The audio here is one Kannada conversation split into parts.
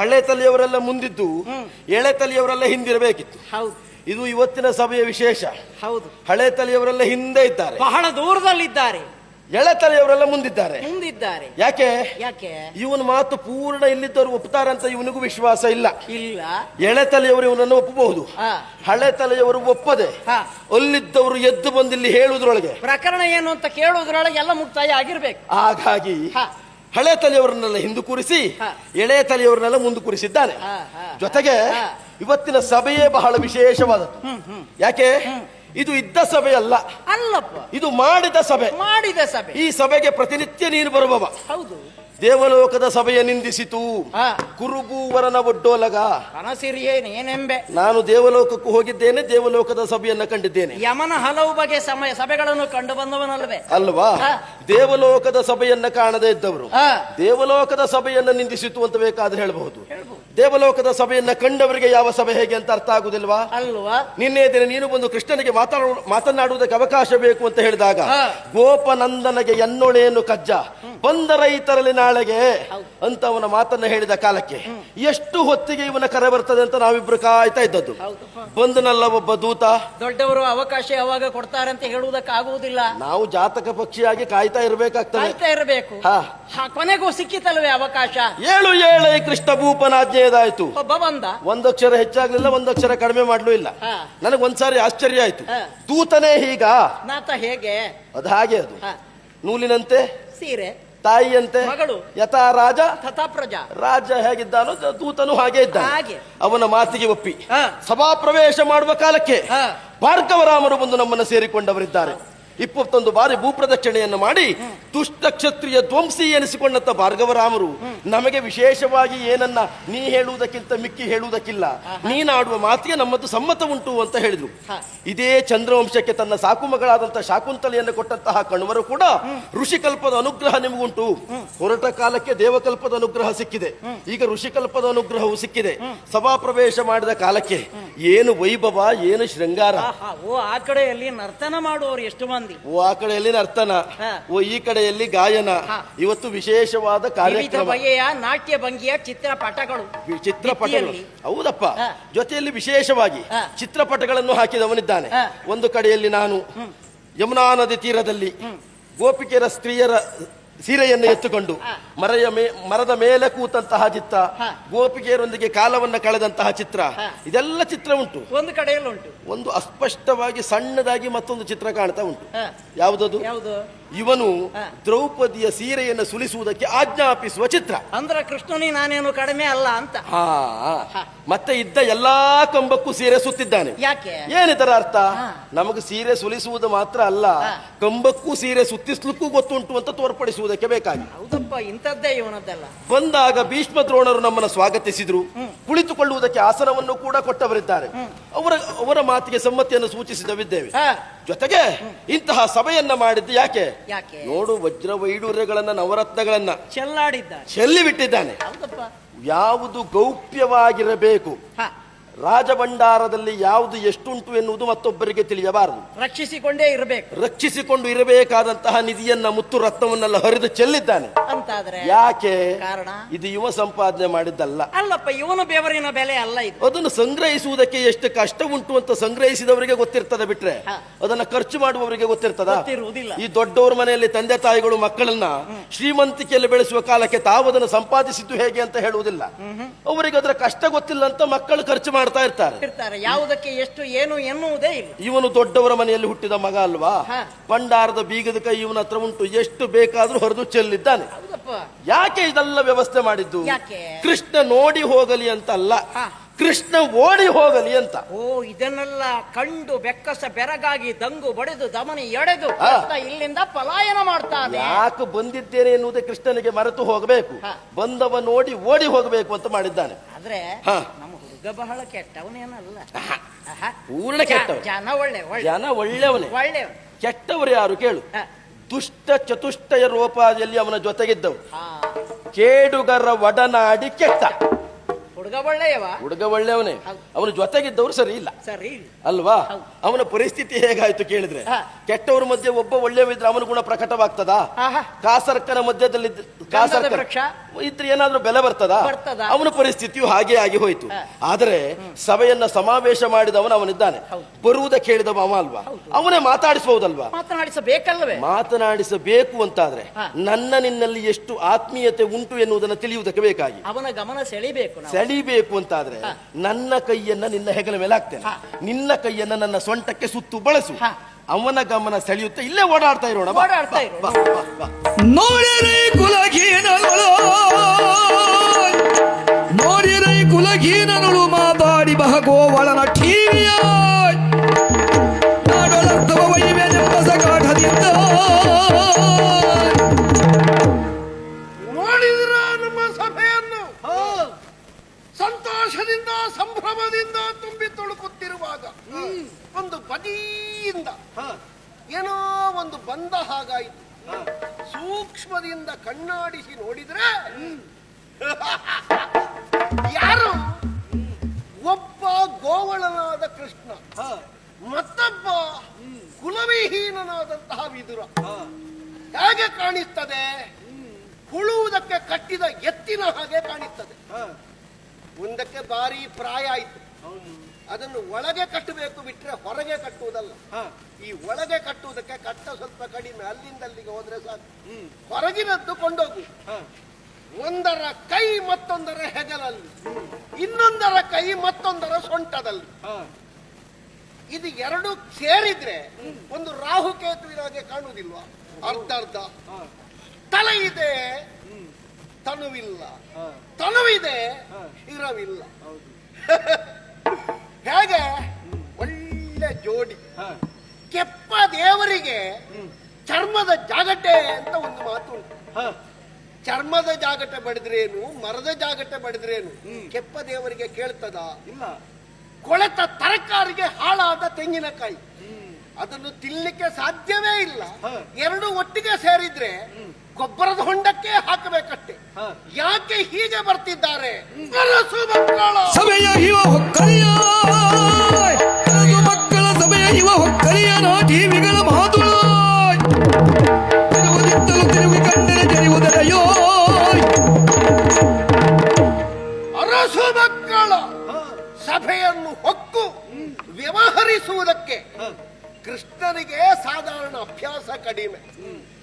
ಹಳೆ ತಲೆಯವರೆಲ್ಲ ಮುಂದಿದ್ದು ಎಳೆ ತಲೆಯವರೆಲ್ಲ ಹಿಂದಿರಬೇಕಿತ್ತು. ಹೌದು. ಇದು ಇವತ್ತಿನ ಸಭೆಯ ವಿಶೇಷ. ಹೌದು. ಹಳೆ ತಲೆಯವರೆಲ್ಲ ಹಿಂದೆ ಇದ್ದಾರೆ. ಬಹಳ ದೂರದಲ್ಲಿದ್ದಾರೆ. ಎಳೆ ತಲೆಯವರೆಲ್ಲ ಮುಂದಿದ್ದಾರೆ. ಮುಂದಿದ್ದಾರೆ. ಯಾಕೆ? ಯಾಕೆ? ಇವನ ಮಾತು ಪೂರ್ಣ ಇಲ್ಲಿದ್ದವರು ಒಪ್ತಾರಂತ ಇವನಿಗೂ ವಿಶ್ವಾಸ ಇಲ್ಲ. ಇಲ್ಲ. ಎಳೆ ತಲೆಯವರು ಇವನನ್ನು ಒಪ್ಪಬಹುದು. ಹಳೆ ತಲೆಯವರು ಒಪ್ಪದೆ. ಅಲ್ಲಿದ್ದವರು ಎದ್ದು ಬಂದಿಲ್ಲಿ ಹೇಳುವುದ್ರೊಳಗೆ. ಪ್ರಕರಣ ಏನು ಅಂತ ಕೇಳುವುದ್ರೊಳಗೆ ಎಲ್ಲ ಮುಕ್ತಾಯ ಆಗಿರ್ಬೇಕು. ಹಾಗಾಗಿ. ಹಳೆ ತಲೆಯವರನ್ನೆಲ್ಲ ಹಿಂದು ಕೂರಿಸಿ. ಎಳೆ ತಲೆಯವರನ್ನೆಲ್ಲ ಮುಂದೆ ಕೂರಿಸಿದ್ದಾನೆ. ಜೊತೆಗೆ ಇವತ್ತಿನ ಸಭೆಯೇ ಬಹಳ ವಿಶೇಷವಾದದ್ದು. ಹ್ಮ್ ಯಾಕೆ? ಇದು ಇದ್ದ ಸಭೆ ಅಲ್ಲ. ಅಲ್ಲಪ್ಪ. ಇದು ಮಾಡಿದ ಸಭೆ. ಮಾಡಿದ ಸಭೆ. ಈ ಸಭೆಗೆ ಪ್ರತಿನಿತ್ಯ ನೀನು ಬರುವವ. ಹೌದು. ದೇವಲೋಕದ ಸಭೆಯ ನಿಂದಿಸಿತು. ಕುರುಬೂವರನ ಒಡ್ಡೋಲಗ. ಏನೆಂಬೆ ನಾನು ದೇವಲೋಕಕ್ಕೂ ಹೋಗಿದ್ದೇನೆ ದೇವಲೋಕದ ಸಭೆಯನ್ನ ಕಂಡಿದ್ದೇನೆ. ಯಮನ ಹಲವು ಬಗೆಯ ಸಮಯ ಸಭೆಗಳನ್ನು ಕಂಡು ಬಂದವನಲ್ವೇ ಅಲ್ವಾ. ದೇವಲೋಕದ ಸಭೆಯನ್ನ ಕಾಣದೇ ಇದ್ದವರು. ದೇವಲೋಕದ ಸಭೆಯನ್ನ ನಿಂದಿಸಿತು ಅಂತ ಬೇಕಾದ್ರೆ ಹೇಳಬಹುದು. ದೇವಲೋಕದ ಸಭೆಯನ್ನ ಕಂಡವರಿಗೆ ಯಾವ ಸಭೆ ಹೇಗೆ ಅಂತ ಅರ್ಥ ಆಗುದಿಲ್ವಾ? ಅಲ್ವಾ? ನಿನ್ನೆ ದಿನ ನೀನು ಬಂದು ಕೃಷ್ಣನಿಗೆ ಮಾತನಾಡುವುದಕ್ಕೆ ಅವಕಾಶ ಬೇಕು ಅಂತ ಹೇಳಿದಾಗ. ಗೋಪನಂದನಗೆ ಎನ್ನೊಣೆಯನ್ನು ಕಜ್ಜ? ಬಂದ ರೈತರಲ್ಲಿ ನಾಳೆಗೆ ಅಂತ ಅವನ ಮಾತನ್ನ ಹೇಳಿದ ಕಾಲಕ್ಕೆ ಎಷ್ಟು ಹೊತ್ತಿಗೆ ಇವನ ಕರೆ ಬರ್ತದೆ ಅಂತ ನಾವಿಬ್ರು ಕಾಯ್ತಾ ಇದ್ದದ್ದು. ಬಂದನಲ್ಲ ಒಬ್ಬ ದೂತ? ದೊಡ್ಡವರು ಅವಕಾಶ ಯಾವಾಗ ಕೊಡ್ತಾರೆ ಅಂತ ಹೇಳುವುದಕ್ಕಾಗುವುದಿಲ್ಲ ನಾವು ಜಾತಕ ಪಕ್ಷಿಯಾಗಿ ಕಾಯ್ತಾ ಇರಬೇಕಾಗ್ತದೆ. ಕಾಯ್ತಾ ಇರಬೇಕು. ಕೊನೆಗೂ ಸಿಕ್ಕಿತಲ್ವೇ ಅವಕಾಶ? ಏಳು ಏಳೆ ಕೃಷ್ಣ ಭೂಪನಾಜ್ಞೆಯದಾಯ್ತು ಒಬ್ಬ ಬಂದ. ಒಂದಕ್ಷರ ಹೆಚ್ಚಾಗ್ಲಿಲ್ಲ ಒಂದಕ್ಷರ ಕಡಿಮೆ ಮಾಡ್ಲೂ ಇಲ್ಲ. ಹಾ. ನನಗೆ ಒಂದ್ಸಾರಿ ಆಶ್ಚರ್ಯ ಆಯ್ತು. ತೂತನೇ ಹೀಗ? ನಾತ ಹೇಗೆ? ಅದ ಹಾಗೆ ಅದು. ಹಾ, ನೂಲಿನಂತೆ? ಸೀರೆ. ತಾಯಿಯಂತೆ? ಮಗಳು. ಯಥಾ ರಾಜ ತಥಾ ಪ್ರಜಾ ರಾಜ ಹೇಗಿದ್ದಾನೋ ದ- ದೂತನು ಹಾಗೆ ಇದ್ದಾನೆ. ಹಾಗೆ. ಅವನ ಮಾತಿಗೆ ಒಪ್ಪಿ. ಹಾ. ಸಭಾ ಪ್ರವೇಶ ಮಾಡುವ ಕಾಲಕ್ಕೆ ಹಾ. ಭಾರ್ಗವರಾಮರು ಬಂದು ನಮ್ಮನ್ನು ಸೇರಿಕೊಂಡವರಿದ್ದಾರೆ. ಇಪ್ಪತ್ತೊಂದು ಬಾರಿ ಭೂಪ್ರದಕ್ಷಿಣೆಯನ್ನು ಮಾಡಿ ದುಷ್ಟ ಕ್ಷತ್ರಿಯ ಧ್ವಂಸಿ ಎನಿಸಿಕೊಂಡಂತ ಭಾರ್ಗವರಾಮರು ನಮಗೆ ವಿಶೇಷವಾಗಿ ಏನನ್ನ ನೀ ಹೇಳುವುದಕ್ಕಿಂತ ಮಿಕ್ಕಿ ಹೇಳುವುದಕ್ಕಿಲ್ಲ. ನೀನಾಡುವ ಮಾತಿಗೆ ನಮ್ಮದು ಸಮ್ಮತ ಉಂಟು ಅಂತ ಹೇಳಿದ್ರು. ಇದೇ ಚಂದ್ರವಂಶಕ್ಕೆ ತನ್ನ ಸಾಕು ಮಗಳಾದಂತಹ ಶಾಕುಂತಲೆಯನ್ನು ಕೊಟ್ಟಂತಹ ಕಣ್ವರು ಕೂಡ ಋಷಿಕಲ್ಪದ ಅನುಗ್ರಹ ನಿಮಗುಂಟು. ಹೊರಟ ಕಾಲಕ್ಕೆ ದೇವಕಲ್ಪದ ಅನುಗ್ರಹ ಸಿಕ್ಕಿದೆ. ಈಗ ಋಷಿಕಲ್ಪದ ಅನುಗ್ರಹವು ಸಿಕ್ಕಿದೆ. ಸಭಾ ಪ್ರವೇಶ ಮಾಡಿದ ಕಾಲಕ್ಕೆ ಏನು ವೈಭವ ಏನು ಶೃಂಗಾರ? ಓ ಆ ಕಡೆಯಲ್ಲಿ ನರ್ತನ ಮಾಡುವವರು ಎಷ್ಟು ಮಂದಿ? ಓ ಆ ಕಡೆಯಲ್ಲಿ ನರ್ತನ ಹಾ. ಓ ಈ ಕಡೆಯಲ್ಲಿ ಗಾಯನ ಹಾ. ಇವತ್ತು ವಿಶೇಷವಾದ ವಿವಿಧ ಕಾರ್ಯಕ್ರಮ ಬಗೆಯ ನಾಟ್ಯ ಭಂಗಿಯ ಚಿತ್ರಪಟಗಳು ಚಿತ್ರಪಟಗಳು ಭಿತ್ತಿಯಲ್ಲಿ. ಹೌದಪ್ಪ ಹಾ. ಜೊತೆಯಲ್ಲಿ ವಿಶೇಷವಾಗಿ ಹಾ. ಚಿತ್ರಪಟಗಳನ್ನು ಹಾಕಿದವನಿದ್ದಾನೆ ಹಾ. ಒಂದು ಕಡೆಯಲ್ಲಿ ನಾನು ಯಮುನಾ ನದಿ ತೀರದಲ್ಲಿ ಗೋಪಿಕೆಯರ ಸ್ತ್ರೀಯರ ಸೀರೆಯನ್ನು ಎತ್ತುಕೊಂಡು ಮರೆಯ ಮೇ ಮರದ ಮೇಲೆ ಕೂತಂತಹ ಚಿತ್ರ. ಗೋಪಿಕೆಯರೊಂದಿಗೆ ಕಾಲವನ್ನ ಕಳೆದಂತಹ ಚಿತ್ರ. ಇದೆಲ್ಲ ಚಿತ್ರ ಉಂಟು. ಒಂದು ಕಡೆಯಲ್ಲಿ ಉಂಟು ಒಂದು ಅಸ್ಪಷ್ಟವಾಗಿ ಸಣ್ಣದಾಗಿ ಮತ್ತೊಂದು ಚಿತ್ರ ಕಾಣ್ತಾ ಉಂಟು. ಯಾವುದು ಯಾವುದದು? ಯಾವುದು? ಇವನು ದ್ರೌಪದಿಯ ಸೀರೆಯನ್ನು ಸುಲಿಸುವುದಕ್ಕೆ ಆಜ್ಞಾಪಿಸುವ ಚಿತ್ರ. ಅಂದ್ರ ಕೃಷ್ಣನಿ ನಾನೇನು ಕಡಿಮೆ ಅಲ್ಲ ಅಂತ. ಹಾ ಮತ್ತೆ ಇದ್ದ ಎಲ್ಲಾ ಕಂಬಕ್ಕೂ ಸೀರೆ ಸುತ್ತಿದ್ದಾನೆ. ಯಾಕೆ? ಏನಿದರ ಅರ್ಥ. ನಮಗೆ ಸೀರೆ ಸುಲಿಸುವುದು ಮಾತ್ರ ಅಲ್ಲ ಕಂಬಕ್ಕೂ ಸೀರೆ ಸುತ್ತಿಸ್ಲಿಕ್ಕೂ ಗೊತ್ತುಂಟು ಅಂತ ತೋರ್ಪಡಿಸುವುದಕ್ಕೆ ಬೇಕಾಗಿ. ಹೌದಪ್ಪ ಇಂಥದ್ದೇ ಇವನದ್ದಲ್ಲ. ಬಂದಾಗ ಭೀಷ್ಮ ದ್ರೋಣರು ನಮ್ಮನ್ನು ಸ್ವಾಗತಿಸಿದ್ರು. ಕುಳಿತುಕೊಳ್ಳುವುದಕ್ಕೆ ಆಸನವನ್ನು ಕೂಡ ಕೊಟ್ಟವರಿದ್ದಾರೆ. ಅವರ ಅವರ ಮಾತಿಗೆ ಸಮ್ಮತಿಯನ್ನು ಸೂಚಿಸಿದವಿದ್ದೇವೆ ಹಾ, ಜೊತೆಗೆ ಇಂತಹ ಸಭೆಯನ್ನ ಮಾಡಿದ್ದು ಯಾಕೆ? ಯಾಕೆ? ನೋಡು ವಜ್ರ ವೈಡೂರ್ಯಗಳನ್ನ ನವರತ್ನಗಳನ್ನ ಚೆಲ್ಲಾಡಿದ್ದ ಚೆಲ್ಲಿ ಬಿಟ್ಟಿದ್ದಾನೆ ಯಾವುದು ಗೌಪ್ಯವಾಗಿರಬೇಕು. ಹಾ. ರಾಜಭಂಡಾರದಲ್ಲಿ ಯಾವುದು ಎಷ್ಟುಂಟು ಎನ್ನುವುದು ಮತ್ತೊಬ್ಬರಿಗೆ ತಿಳಿಯಬಾರದು. ರಕ್ಷಿಸಿಕೊಂಡೇ ಇರಬೇಕು. ರಕ್ಷಿಸಿಕೊಂಡು ಇರಬೇಕಾದಂತಹ ನಿಧಿಯನ್ನ ಮುತ್ತು ರತ್ನವನ್ನೆಲ್ಲ ಹರಿದು ಚೆಲ್ಲಿದ್ದಾನೆ. ಅಂತಾದ್ರೆ ಯಾಕೆ? ಕಾರಣ? ಇದು ಯುವ ಸಂಪಾದನೆ ಮಾಡಿದ್ದಲ್ಲ. ಅಲ್ಲಪ್ಪ ಇವನು ಬೆವರಿನ ಬೆಲೆ ಅಲ್ಲ ಇದು. ಅದನ್ನು ಸಂಗ್ರಹಿಸುವುದಕ್ಕೆ ಎಷ್ಟು ಕಷ್ಟ ಉಂಟು ಅಂತ ಸಂಗ್ರಹಿಸಿದವರಿಗೆ ಗೊತ್ತಿರ್ತದೆ ಬಿಟ್ರೆ? ಅದನ್ನ ಖರ್ಚು ಮಾಡುವವರಿಗೆ ಗೊತ್ತಿರ್ತದ? ಗೊತ್ತಿರುವುದಿಲ್ಲ. ಈ ದೊಡ್ಡವರ ಮನೆಯಲ್ಲಿ ತಂದೆ ತಾಯಿಗಳು ಮಕ್ಕಳನ್ನ ಶ್ರೀಮಂತಿಕೆಯಲ್ಲಿ ಬೆಳೆಸುವ ಕಾಲಕ್ಕೆ ತಾವು ಅದನ್ನು ಸಂಪಾದಿಸಿದ್ದು ಹೇಗೆ ಅಂತ ಹೇಳುವುದಿಲ್ಲ. ಅವರಿಗೆ ಅದರ ಕಷ್ಟ ಗೊತ್ತಿಲ್ಲ ಅಂತ ಮಕ್ಕಳು ಖರ್ಚು ಮಾಡ್ತಾ ಇರ್ತಾರೆ. ಇರ್ತಾರೆ. ಯಾವುದಕ್ಕೆ ಎಷ್ಟು ಏನು ಎನ್ನುವುದೇ ಇಲ್ಲ. ಇವನು ದೊಡ್ಡವರ ಮನೆಯಲ್ಲಿ ಹುಟ್ಟಿದ ಮಗ ಅಲ್ವಾ? ಹಾ. ಭಂಡಾರದ ಬೀಗದ ಕೈ ಇವನ ಹತ್ರ ಉಂಟು. ಎಷ್ಟು ಬೇಕಾದ್ರೂ ಹೊರದು ಚೆಲ್ಲಿದ್ದಾನೆ. ಹೌದಪ್ಪ. ಯಾಕೆ ಇದೆಲ್ಲ ವ್ಯವಸ್ಥೆ ಮಾಡಿದ್ದು? ಯಾಕೆ? ಕೃಷ್ಣ ನೋಡಿ ಹೋಗಲಿ ಅಂತ ಅಲ್ಲ ಹಾ. ಕೃಷ್ಣ ಓಡಿ ಹೋಗಲಿ ಅಂತ. ಓ ಇದನ್ನೆಲ್ಲ ಕಂಡು ಬೆಕ್ಕಸ ಬೆರಗಾಗಿ ದಂಗು ಬಡಿದು ದಮನಿ ಎಡೆದು. ಕೃಷ್ಣ ಇಲ್ಲಿಂದ ಪಲಾಯನ ಮಾಡ್ತಾನೆ. ಯಾಕೆ ಬಂದಿದ್ದೇನೆ ಎನ್ನುವುದೇ ಕೃಷ್ಣನಿಗೆ ಮರೆತು ಹೋಗಬೇಕು. ಹಾ. ಬಂದವ ನೋಡಿ ಓಡಿ ಹೋಗಬೇಕು ಅಂತ ಮಾಡಿದ್ದಾನೆ. ಆದ್ರೆ ಹಾ. ನಮ್ಮ ಹುಡುಗ ಬಹಳ ಕೆಟ್ಟವನೇನಲ್ಲ. ಪೂರ್ಣ ಕೆಟ್ಟ ಜನ ಒಳ್ಳೆ ಒಳ್ಳೆ ಜನ ಒಳ್ಳೆಯವನೇ. ಒಳ್ಳೆಯವ ಕೆಟ್ಟವರು ಯಾರು ಕೇಳು. ದುಷ್ಟ ಚತುಷ್ಟಯ ರೂಪದಲ್ಲಿ ಅವನ ಜೊತೆಗಿದ್ದವು. ಕೇಡುಗರ ಒಡನಾಡಿ ಕೆಟ್ಟ. ಹುಡುಗ ಒಳ್ಳೆಯವ? ಹುಡುಗ ಒಳ್ಳೆಯವನೇ. ಅವನ ಜೊತೆಗಿದ್ದವರು ಸರಿ ಇಲ್ಲ. ಸರಿ ಅಲ್ವಾ? ಅವನ ಪರಿಸ್ಥಿತಿ ಹೇಗಾಯ್ತು ಕೇಳಿದ್ರೆ. ಕೆಟ್ಟವರ ಮಧ್ಯೆ ಒಬ್ಬ ಒಳ್ಳೆಯವಿದ್ರೆ ಅವನ ಗುಣ ಪ್ರಕಟವಾಗ್ತದ. ಕಾಸರ್ಕನ ಮಧ್ಯದಲ್ಲಿ ಕಾಸರ್ಕ. ಇದ್ರೆ ಏನಾದ್ರೂ ಬೆಲೆ ಬರ್ತದ. ಅವನ ಪರಿಸ್ಥಿತಿಯು ಹಾಗೆ ಆಗಿ ಹೋಯ್ತು. ಆದರೆ ಸಭೆಯನ್ನ ಸಮಾವೇಶ ಮಾಡಿದವನು ಅವನಿದ್ದಾನೆ. ಬರುವುದ ಕೇಳಿದವ ಅವ ಅಲ್ವಾ? ಅವನೇ ಮಾತಾಡಿಸಬಹುದಲ್ವಾ? ಮಾತನಾಡಿಸಬೇಕಲ್ವೇ ಮಾತನಾಡಿಸಬೇಕು ಅಂತಾದ್ರೆ. ನನ್ನ ನಿನ್ನಲ್ಲಿ ಎಷ್ಟು ಆತ್ಮೀಯತೆ ಉಂಟು ಎನ್ನುವುದನ್ನು ತಿಳಿಯುವುದಕ್ಕೆ ಬೇಕಾಗಿ. ಅವನ ಗಮನ ಸೆಳಿಬೇಕು ಸೆಳಿಬೇಕು ಅಂತಾದ್ರೆ ನನ್ನ ಕೈಯನ್ನ ನಿನ್ನ ಹೆಗಲ ಮೇಲೆ ಹಾಕ್ತೇನೆ ನಿನ್ನ ಕೈಯನ್ನ ನನ್ನ ಸೊಂಟಕ್ಕೆ ಸುತ್ತು ಬಳಸು ಹಾ. ಅವನ ಗಮನ ಸೆಳೆಯುತ್ತೆ ಇಲ್ಲೇ ಓಡಾಡ್ತಾ ಇರೋಣ ಬಾ, ಓಡಾಡ್ತಾ ಬಾ, ಇರು. ಬಾ, ಬಾ, ಬಾ. ನೋಡಿರೈ ಕುಲಗೀನಗಳು ನೋಡಿರೈ ಕುಲಗೀನಗಳು ಮಾತಾಡಿ ಬಹಗೋವಳನ ಟಿವಿಯ ಸಂತೋಷದಿಂದ ಸಂಭ್ರಮದಿಂದ ತುಂಬಿ ತುಳುಕುತ್ತಿರುವಾಗ ಒಂದು ಬದಿಯಿಂದ ಏನೋ ಒಂದು ಬಂದ ಹಾಗಾಯಿತು. ಸೂಕ್ಷ್ಮದಿಂದ ಕಣ್ಣಾಡಿಸಿ ನೋಡಿದ್ರೆ ಯಾರು? ಒಬ್ಬ ಗೋವಳನಾದ ಕೃಷ್ಣ ಮತ್ತೊಬ್ಬ ಕುಲವಿಹೀನನಾದಂತಹ ವಿದುರ. ಹೇಗೆ ಕಾಣಿಸ್ತದೆ? ಹುಳುವುದಕ್ಕೆ ಕಟ್ಟಿದ ಎತ್ತಿನ ಹಾಗೆ ಕಾಣಿಸ್ತದೆ. ಮುಂದಕ್ಕೆ ಭಾರಿ ಪ್ರಾಯ ಆಯ್ತು. ಅದನ್ನು ಒಳಗೆ ಕಟ್ಟಬೇಕು ಬಿಟ್ರೆ ಹೊರಗೆ ಕಟ್ಟುವುದಲ್ಲ. ಈ ಒಳಗೆ ಕಟ್ಟುವುದಕ್ಕೆ ಕಟ್ಟ ಸ್ವಲ್ಪ ಕಡಿಮೆ ಅಲ್ಲಿಂದ ಅಲ್ಲಿಗೆ ಹೋದ್ರೆ ಸಾಕು. ಹೊರಗಿನದ್ದು ಕೊಂಡೋಗು. ಒಂದರ ಕೈ ಮತ್ತೊಂದರ ಹೆಗಲಲ್ಲಿ ಇನ್ನೊಂದರ ಕೈ ಮತ್ತೊಂದರ ಸೊಂಟದಲ್ಲಿ. ಇದು ಎರಡು ಸೇರಿದ್ರೆ ಒಂದು ರಾಹುಕೇತುವಿನ ಹಾಗೆ ಕಾಣುವುದಿಲ್ವಾ ಅರ್ಧ ಅರ್ಧ. ತಲೆ ಇದೆ. ತನುವಿಲ್ಲ. ತನುವಿದೆ ಇರವಿಲ್ಲ. ಹೇಗೆ? ಒಳ್ಳೆ ಜೋಡಿ. ಕೆಪ್ಪ ದೇವರಿಗೆ ಚರ್ಮದ ಜಾಗಟೆ ಅಂತ ಒಂದು ಮಾತು ಉಂಟು. ಚರ್ಮದ ಜಾಗಟೆ ಬಡಿದ್ರೇನು ಮರದ ಜಾಗಟೆ ಬಡಿದ್ರೇನು ಕೆಪ್ಪ ದೇವರಿಗೆ ಕೇಳ್ತದ? ಇಲ್ಲ. ಕೊಳೆತ ತರಕಾರಿಗೆ ಹಾಳಾದ ತೆಂಗಿನಕಾಯಿ. ಅದನ್ನು ತಿನ್ಲಿಕ್ಕೆ ಸಾಧ್ಯವೇ ಇಲ್ಲ. ಎರಡು ಒಟ್ಟಿಗೆ ಸೇರಿದ್ರೆ ಗೊಬ್ಬರದ ಹೊಂಡಕ್ಕೆ ಹಾಕಬೇಕಷ್ಟೆ. ಯಾಕೆ ಹೀಗೆ ಬರ್ತಿದ್ದಾರೆ? ಸಭೆಯ ಇವ ಹೊಕ್ಕಲಿಯ ಕೃಷ್ಣನಿಗೆ ಸಾಧಾರಣ ಅಭ್ಯಾಸ ಕಡಿಮೆ.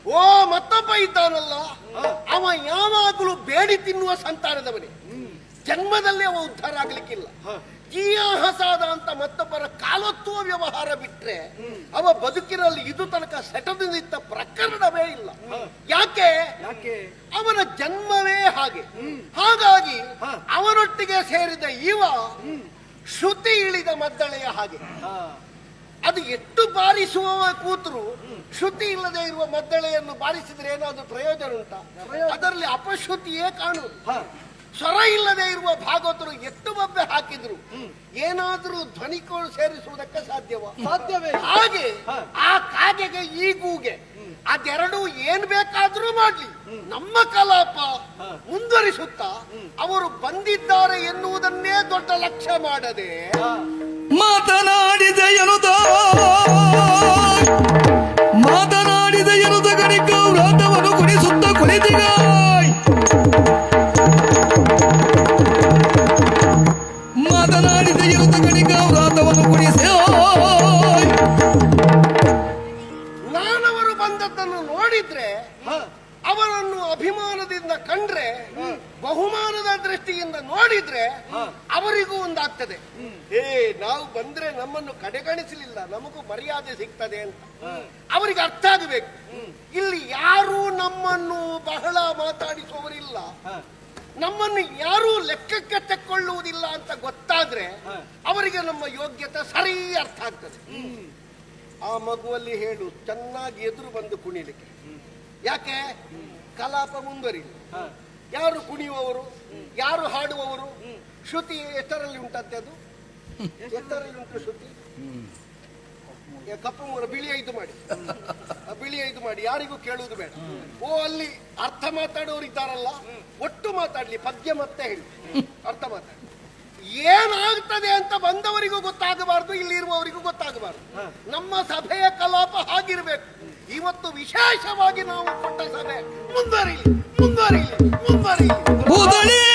ಓ ಮತ್ತೊಬ್ಬ ಇದ್ದಾನಲ್ಲ ಅವ ಯಾವಾಗಲೂ ಬೇಡಿ ತಿನ್ನುವ ಸಂತಾನದವನೇ. ಜನ್ಮದಲ್ಲೇ ಅವ ಉದ್ಧಾರ ಆಗ್ಲಿಕ್ಕಿಲ್ಲ. ಜೀಯಾಹಸಾದ ಅಂತ ಮತ್ತೊಬ್ಬರ ಕಾಲೊತ್ತುವ ವ್ಯವಹಾರ ಬಿಟ್ರೆ ಅವ ಬದುಕಿನಲ್ಲಿ ಇದು ತನಕ ಸೆಟದಿಂದ ಪ್ರಕರಣವೇ ಇಲ್ಲ. ಯಾಕೆ? ಅವನ ಜನ್ಮವೇ ಹಾಗೆ. ಹಾಗಾಗಿ ಅವನೊಟ್ಟಿಗೆ ಸೇರಿದ ಇವ ಶ್ರುತಿ ಇಳಿದ ಮದ್ದಳೆಯ ಹಾಗೆ. ಅದು ಎಷ್ಟು ಬಾರಿಸುವ ಕೂತರು ಶ್ರುತಿ ಇಲ್ಲದೆ ಇರುವ ಮದ್ದಳೆಯನ್ನು ಬಾರಿಸಿದ್ರೆ ಏನಾದ್ರೂ ಪ್ರಯೋಜನ ಉಂಟಾ? ಅದರಲ್ಲಿ ಅಪಶ್ರುತಿಯೇ ಕಾಣುವುದು. ಸ್ವರ ಇಲ್ಲದೆ ಇರುವ ಭಾಗವತರು ಎಷ್ಟು ಬಬ್ಬೆ ಹಾಕಿದ್ರು. ಏನಾದ್ರೂ ಧ್ವನಿಕೋಳು ಸೇರಿಸುವುದಕ್ಕೆ ಸಾಧ್ಯವ? ಸಾಧ್ಯವೇ? ಹಾಗೆ ಆ ಕಾಗೆಗೆ ಈ ಗೂಗೆ. ಅದೆರಡು ಏನ್ ಬೇಕಾದ್ರೂ ಮಾಡ್ಲಿ. ನಮ್ಮ ಕಲಾಪ ಮುಂದುವರಿಸುತ್ತಾ ಅವರು ಬಂದಿದ್ದಾರೆ ಎನ್ನುವುದನ್ನೇ ದೊಡ್ಡ ಲಕ್ಷ್ಯ ಮಾಡದೆ ನಾನವರು ಬಂದದ್ದನ್ನು ನೋಡಿದ್ರೆ ಅವರನ್ನು ಅಭಿಮಾನದಿಂದ ಕಂಡ್ರೆ ಬಹುಮಾನದ ದೃಷ್ಟಿಯಿಂದ ನೋಡಿದ್ರೆ ಅವರಿಗೂ ಒಂದಾಗ್ತದೆ. ಏ ನಾವು ಬಂದ್ರೆ ನಮ್ಮನ್ನು ಕಡೆಗಣಿಸಲಿಲ್ಲ ನಮಗೂ ಮರ್ಯಾದೆ ಸಿಗ್ತದೆ ಅಂತ. ಅವರಿಗೆ ಅರ್ಥ ಆಗಬೇಕು. ಇಲ್ಲಿ ಯಾರು ನಮ್ಮನ್ನು ಬಹಳ ಮಾತಾಡಿಸುವವರಿಲ್ಲ. ನಮ್ಮನ್ನು ಯಾರೂ ಲೆಕ್ಕಕ್ಕೆ ತೆಕ್ಕೊಳ್ಳುವುದಿಲ್ಲ ಅಂತ ಗೊತ್ತಾದ್ರೆ ಅವರಿಗೆ ನಮ್ಮ ಯೋಗ್ಯತೆ ಸರಿ ಅರ್ಥ ಆಗ್ತದೆ. ಆ ಮಗುವಲ್ಲಿ ಹೇಳು ಚೆನ್ನಾಗಿ ಎದುರು ಬಂದು ಕುಣಿಲಿಕ್ಕೆ. ಯಾಕೆ? ಕಲಾಪ ಮುಂದುವರಿ. ಯಾರು ಕುಣಿಯುವವರು? ಯಾರು ಹಾಡುವವರು? ಶ್ರುತಿ ಎಷ್ಟರಲ್ಲಿ ಉಂಟಂತೆ ಅದು? ಎತ್ತರಲ್ಲಿ ಉಂಟು ಶ್ರುತಿ? ಕಪ್ಪು ಮೂರ ಬಿಳಿ ಐದು ಮಾಡಿ. ಬಿಳಿ ಐದು ಮಾಡಿ ಯಾರಿಗೂ ಕೇಳುವುದು ಬೇಡ. ಓ ಅಲ್ಲಿ ಅರ್ಥ ಮಾತಾಡೋರು ಇದ್ದಾರಲ್ಲ ಒಟ್ಟು ಮಾತಾಡ್ಲಿ ಪದ್ಯ ಮತ್ತೆ ಹೇಳಿ. ಅರ್ಥ ಮಾತಾಡಿ ಏನಾಗ್ತದೆ ಅಂತ ಬಂದವರಿಗೂ ಗೊತ್ತಾಗಬಾರ್ದು ಇಲ್ಲಿ ಇರುವವರಿಗೂ ನಮ್ಮ ಸಭೆಯ ಕಲಾಪ ಹಾಗಿರ್ಬೇಕು. ಇವತ್ತು ವಿಶೇಷವಾಗಿ ನಾವು ಕೊಟ್ಟ ಸಭೆ ಮುಂದುವರಿಲಿ ಮುಂದುವರಿಲಿ ಮುಂದುವರಿಲಿ.